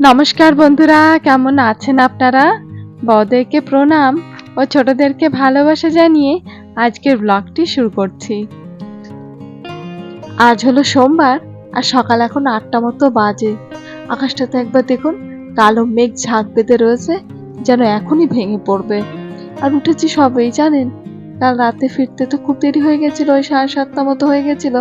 নমস্কার বন্ধুরা, কেমন আছেন আপনারা? বড়দেরকে প্রণাম ও ছোটদেরকে ভালোবাসা জানিয়ে আজকের ব্লগটি শুরু করছি। আজ হলো সোমবার আর সকাল এখন আটটা মতো বাজে। আকাশটা তো একবার দেখুন, কালো মেঘ ঝাঁক বেঁধে রয়েছে, যেন এখনই ভেঙে পড়বে। আর উঠেছি সবেই, জানেন? কাল রাতে ফিরতে তো খুব দেরি হয়ে গেছিল, ওই সাড়ে সাতটা মতো হয়ে গেছিল।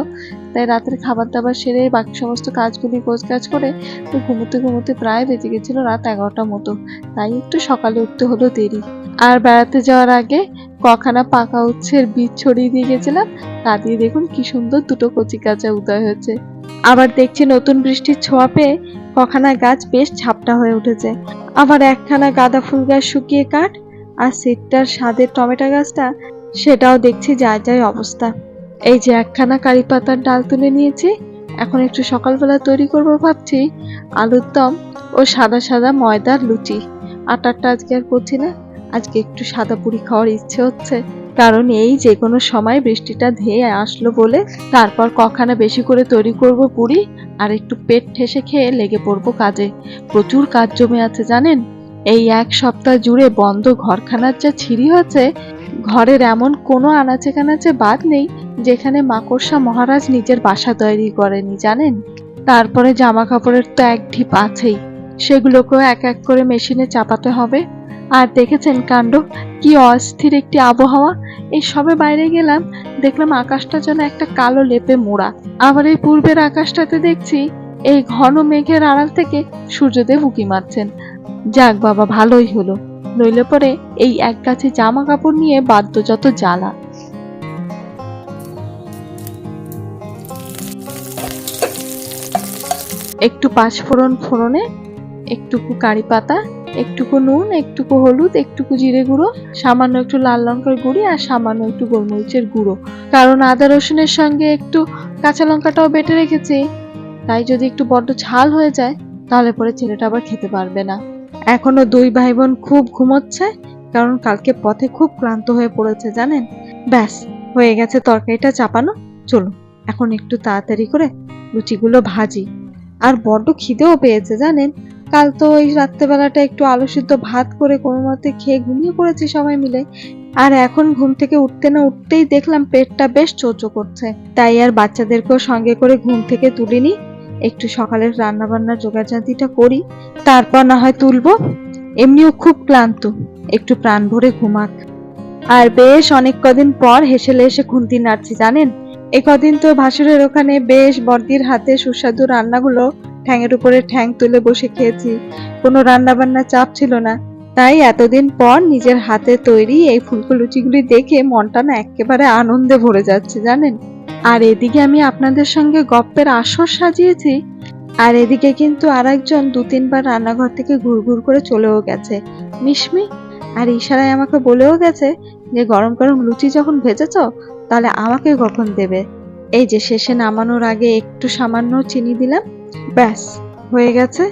তাই রাতের খাবার দাবার সেরে বাকি সমস্ত কাজগুলি কাজ করে তো ঘুমোতে ঘুমোতে প্রায় বেজে গেছিল রাত এগারোটার মতো। তাই একটু সকালে উঠতে হলো দেরি। আর বেড়াতে যাওয়ার আগে কখানা পাকা উচ্ছের বীজ ছড়িয়ে দিয়ে গেছিলাম, তা দিয়ে দেখুন কি সুন্দর দুটো কচি কাঁচা উদয় হয়েছে। আবার দেখছি নতুন বৃষ্টির ছোঁয়া পেয়ে কখানা গাছ বেশ ঝাপটা হয়ে উঠেছে। আবার একখানা গাঁদা ফুল গাছ শুকিয়ে কাঠ আর সেটটার স্বাদের টমেটো গাছটা সেটাও দেখছি যায় যায় অবস্থা। এই যে একখানা কারি পাতার ডাল তুলে নিয়েছি, এখন একটু সকালবেলা তৈরি করব ভাবছি, আলুর দম ও সাদা সাদা ময়দার লুচি। আটারটা আজকে আর করছি না, আজকে একটু সাদা পুরি খাওয়ার ইচ্ছে হচ্ছে। কারণ এই যে কোনো সময় বৃষ্টিটা ধেয়ে আসলো বলে তারপর কখানা বেশি করে তৈরি করব পুরি আর একটু পেট ঠেসে খেয়ে লেগে পড়ব কাজে। প্রচুর কাজ জমে আছে জানেন? এই এক সপ্তাহ জুড়ে বন্ধ ঘরখানার যা ছিঁড়ি হচ্ছে ঘরের এমন কোনো আনাচে কানাচে বাদ নেই যেখানে মাকড়সা মহারাজ নিজের বাসা তৈরি করেনি, জানেন? তারপরে জামা কাপড়ের তো এক ঢিপ আছেই। সেগুলোকেও এক এক করে মেশিনে চাপাতে হবে। আর দেখেছেন কাণ্ড? কি অস্থির একটি আবহাওয়া। এই সবে বাইরে গেলাম, দেখলাম আকাশটা যেন একটা কালো লেপে মোড়া। আবার এই পূর্বের আকাশটাতে দেখছি এই ঘন মেঘের আড়াল থেকে সূর্যদেব উকি মারছেন। যাক বাবা, ভালোই হলো। নইলে পরে এই এক গাছে জামা কাপড় নিয়ে বাদ্যযত জ্বালা। একটু পাঁচফোড়ন ফোড়নে, একটুকু কারি পাতা, একটুকু নুন, একটুকু হলুদ, একটুকু জিরে গুঁড়ো, সামান্য একটু লাল লঙ্কার গুঁড়ি আর সামান্য একটু গোলমরিচের গুঁড়ো। কারণ আদা রসুনের সঙ্গে একটু কাঁচা লঙ্কাটাও বেটে রেখেছি। তাই যদি একটু বড্ড ঝাল হয়ে যায়, তাহলে পরে ছেলেটা আবার খেতে পারবে না। এখনও দুই ভাই বোন খুব ঘুমোচ্ছে, কারণ কালকে পথে খুব ক্লান্ত হয়ে পড়েছে, জানেন? ব্যাস, হয়ে গেছে তরকারিটা চাপানো। চলো এখন একটু তাড়াতাড়ি করে লুচিগুলো ভাজি। আর বড্ড খিদেও পেয়েছে, জানেন? কাল তো ওই রাত্রেবেলাটা একটু আলু সিদ্ধ ভাত করে কোনো মতে খেয়ে ঘুমিয়ে পড়েছি সবাই মিলে। আর এখন ঘুম থেকে উঠতে না উঠতেই দেখলাম পেটটা বেশ চোচো করছে। তাই আর বাচ্চাদেরকেও সঙ্গে করে ঘুম থেকে তুলিনি। একটু সকালের রান্না বান্নার জোগাড়জাতিটা করি, তারপর না হয় তুলবো। এমনিও খুব ক্লান্ত, একটু প্রাণ ভরে ঘুমাক। আর বেশ অনেক কদিন পর হেসেলে এসে খুন্তি নাড়ছি, জানেন? এ কদিন তো ভাসুরের ওখানে বেশ বর্দির হাতে সুস্বাদু রান্নাগুলো ঠ্যাঙের উপরে ঠ্যাং তুলে বসে খেয়েছি। কোনো রান্না বান্নার চাপ ছিল না। তাই এতদিন পর নিজের হাতে তৈরি এই ফুলকো লুচিগুলি দেখে মনটা না একেবারে আনন্দে ভরে যাচ্ছে, জানেন? আর এদিকে আমি আপনাদের সঙ্গে গপ্পের আসর সাজিয়েছি, আর এদিকে কিন্তু আরেকজন দু তিনবার রান্নাঘর থেকে ঘুরঘুর করে চলেও গেছে। মিশমি, আর ইশারায় আমাকে বলেও গেছে যে গরম গরম লুচি যখন ভেজেছ, তাহলে আমাকে কখন দেবে? এই যে শেষে নামানোর আগে একটু সামান্য চিনি দিলাম, ব্যাস, হয়ে গেছে।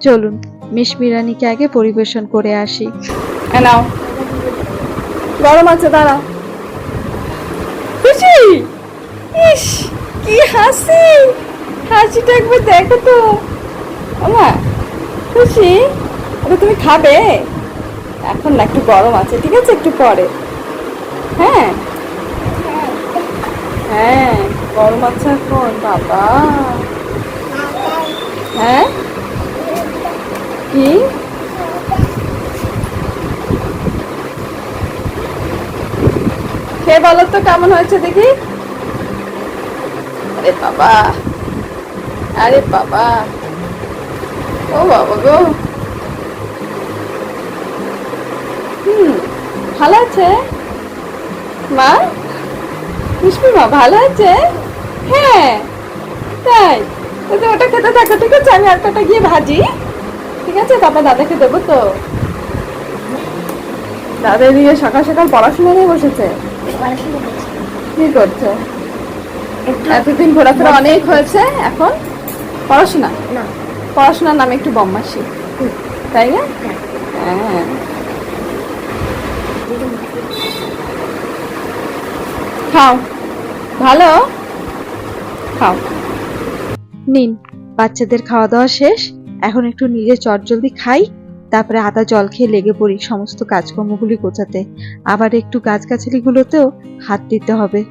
চলুন, মিশমি রানীকে আগে পরিবেশন করে আসি। নাও। গরম আছে দাঁড়া খুশি ইস কি হাসি? হাসিটা একবার দেখো তো। আমা খুশি? ওটা তুমি খাবে? এখন না, একটু গরম আছে, ঠিক আছে? একটু পরে। হ্যাঁ? হ্যাঁ গরম আছে এখন, বাবা। হ্যাঁ? কি? খেয়ে বলো তো, কেমন হয়েছে দেখি? আরে বাবা আরে বাবা। ও বাবা গো। হুম ভালো আছে? মা? মিষ্টি মা ভালো আছে? হ্যাঁ তাই। তো ওটা খেতে থাকো ঠিক আছে? আমি আরেকটা গিয়ে ভাজি। ঠিক আছে তারপর দাদাকে দেবো তো। দাদা এদিকে সকাল সকাল পড়াশোনা নিয়ে বসেছে। কি করছ? এতদিন ঘোরাফেরা অনেক হয়েছে এখন পড়াশোনা? না। পড়াশোনার নামে একটু বম্মাসি তাই না? হ্যাঁ। খাও। ভালো? খাও। নিন বাচ্চাদের খাওয়া দাওয়া শেষ। এখন একটু নিজে চটজলদি খাই তারপরে আদা জল খেয়ে লেগে পড়ি সমস্ত কাজকর্মগুলি গোছাতে। আবার একটু গাছগাছালিগুলোতেও হাত দিতে হবে।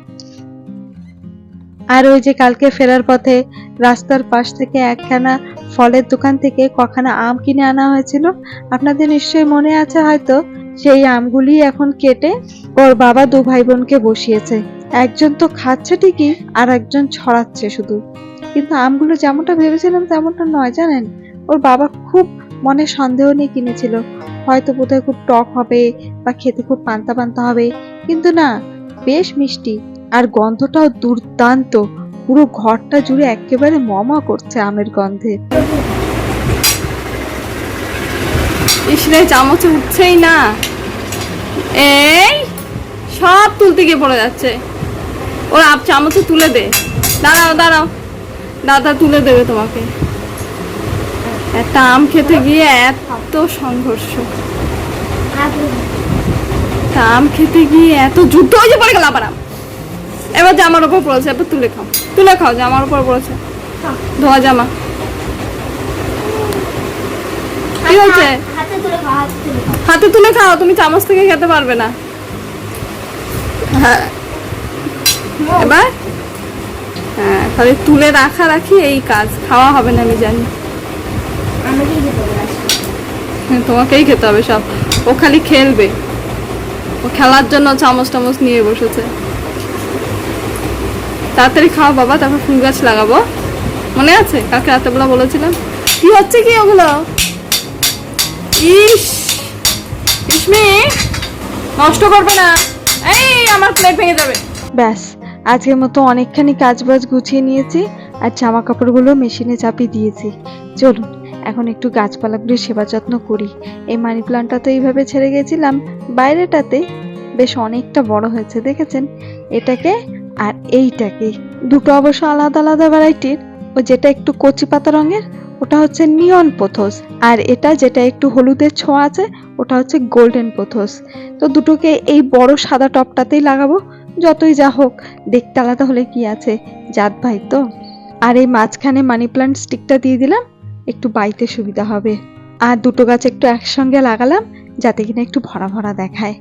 আর ওই যে কালকে ফেরার পথে রাস্তার পাশ থেকে একখানা ফলের দোকান থেকে কখানা আম কিনে আনা হয়েছিল। আপনাদের নিশ্চয়ই মনে আছে হয়তো সেই আমগুলি এখন কেটে ওর বাবা দু ভাই বোনকে বসিয়েছে। একজন তো খাচ্ছে ঠিকই আর একজন ছড়াচ্ছে শুধু। কিন্তু আমগুলো যেমনটা ভেবেছিলাম তেমনটা নয় জানেন? ওর বাবা খুব মনে সন্দেহ নিয়ে কিনেছিল। হয়তো বোধহয় খুব টক হবে বা খেতে খুব পান্তা পান্তা হবে। কিন্তু না, বেশ মিষ্টি। আর গন্ধটাও দুর্দান্ত। পুরো ঘরটা জুড়ে একেবারে মমা করছে আমের গন্ধে। ইসরে চামচে উঠছেই না। এই সব তুলতে গিয়ে পড়ে যাচ্ছে। ওর আপ চামচে তুলে দে। দাঁড়াও দাঁড়াও। দাদা তুলে দেবে তোমাকে। একটা আম খেতে গিয়ে এত সংঘর্ষ। আম খেতে গিয়ে এত যুদ্ধ হয়ে পড়ে গেল আবার আম। এবার জামার উপর পড়েছে এবার তুলে খাও। তুলে খাও জামার উপর পড়েছে। ধোয়া জামা। কি হয়েছে? হাতে তুলে খাও তুমি চামচ থেকে খেতে পারবে না। হ্যাঁ। এবার? হ্যাঁ খালি তুলে রাখা রাখি এই কাজ। খাওয়া হবে না আমি জানি। হ্যাঁ, তোমাকেই খেতে হবে সব। ও খালি খেলবে। ও খেলার জন্য চামচ টামচ নিয়ে বসেছে। তাড়াতাড়ি খাওয়া বাবা, তারপর ফুল গাছ লাগাবো। মনে আছে? কালকে রাতেবেলা বলেছিলাম। কি হচ্ছে কি ওগুলো? ইস! ইসমি নষ্ট করবে না। এই, আমার প্লেট ভেঙে যাবে। ব্যাস, আজকের মতো অনেকখানি কাজবাজ গুছিয়ে নিয়েছি আর জামা কাপড়গুলো মেশিনে চাপিয়ে দিয়েছি। চলুন, এখন একটু গাছপালাগুলির সেবা যত্ন করি। এই মানি প্লান্টটা তো এইভাবে ছেড়ে গেছিলাম। বাইরেটাতে বেশ অনেকটা বড় হয়েছে, দেখেছেন? এটাকে আর এইটাকে দুটো অবশ্য আলাদা আলাদা ভ্যারাইটির ও যেটা একটু কচি পাতা রঙের, ওটা হচ্ছে নিয়ন পোথোস আর এটা যেটা একটু হলুদের ছোঁয়া আছে, ওটা হচ্ছে গোল্ডেন পোথোস তো দুটোকে এই বড় সাদা টপটাতেই লাগাবো, যতই যা হোক। দেখতে আলাদা হলে কি আছে? জাত ভাই তো। আর এই মাঝখানে মানি প্লান্ট স্টিকটা দিয়ে দিলাম, একটু বাইতে সুবিধা হবে। আর দুটো গাছ একটু একসঙ্গে লাগালাম, যাতে কিনা একটু ভরা ভরা দেখায়।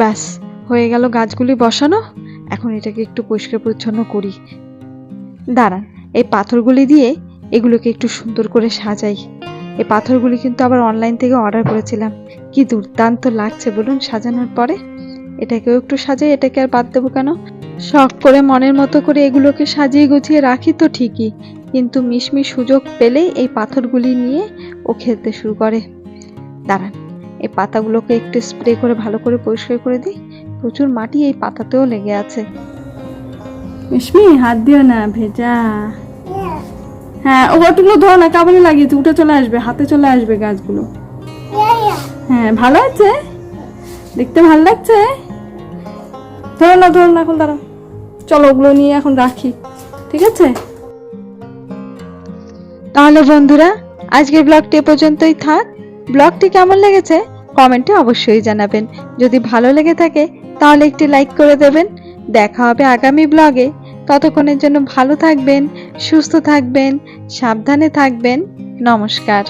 ব্যাস, হয়ে গেল গাছগুলি বসানো। এখন এটাকে একটু পরিষ্কার পরিচ্ছন্ন করি। দাঁড়ান, এই পাথরগুলি দিয়ে এগুলোকে একটু সুন্দর করে সাজাই। এই পাথরগুলি কিন্তু আবার অনলাইন থেকে অর্ডার করেছিলাম। কি দুর্দান্ত লাগছে বলুন সাজানোর পরে। এটাকেও একটু সাজাই, এটাকে আর বাদ দেবো কেন? শখ করে, মনের মতো করে এগুলোকে সাজিয়ে গুছিয়ে রাখি তো ঠিকই, কিন্তু মিশমি সুযোগ পেলেই এই পাথরগুলি নিয়ে ও খেলতে শুরু করে। দাঁড়ান, এই পাতাগুলোকে একটু স্প্রে করে ভালো করে পরিষ্কার করে দিই। প্রচুর মাটি এই পাতাতেও লেগে আছে। মিশমি হাত দিও না ভেজা। হ্যাঁ ওগুলো ধরো না কাবানি লাগিয়েছে? উঠে চলে আসবে হাতে চলে আসবে গাছগুলো। হ্যাঁ ভালো আছে? দেখতে ভালো লাগছে? ধরো না ধরো না এখন দাঁড়াও। চলো ওগুলো নিয়ে এখন রাখি ঠিক আছে? তাহলে বন্ধুরা আজকের ব্লগটি এ পর্যন্তই থাক। ব্লগটি কেমন লেগেছে? কমেন্টে অবশ্যই জানাবেন। যদি ভালো লেগে থাকে তাহলে একটি লাইক করে দেবেন। দেখা হবে আগামী ব্লগে। ততক্ষণের জন্য ভালো থাকবেন, সুস্থ থাকবেন, সাবধানে থাকবেন। নমস্কার।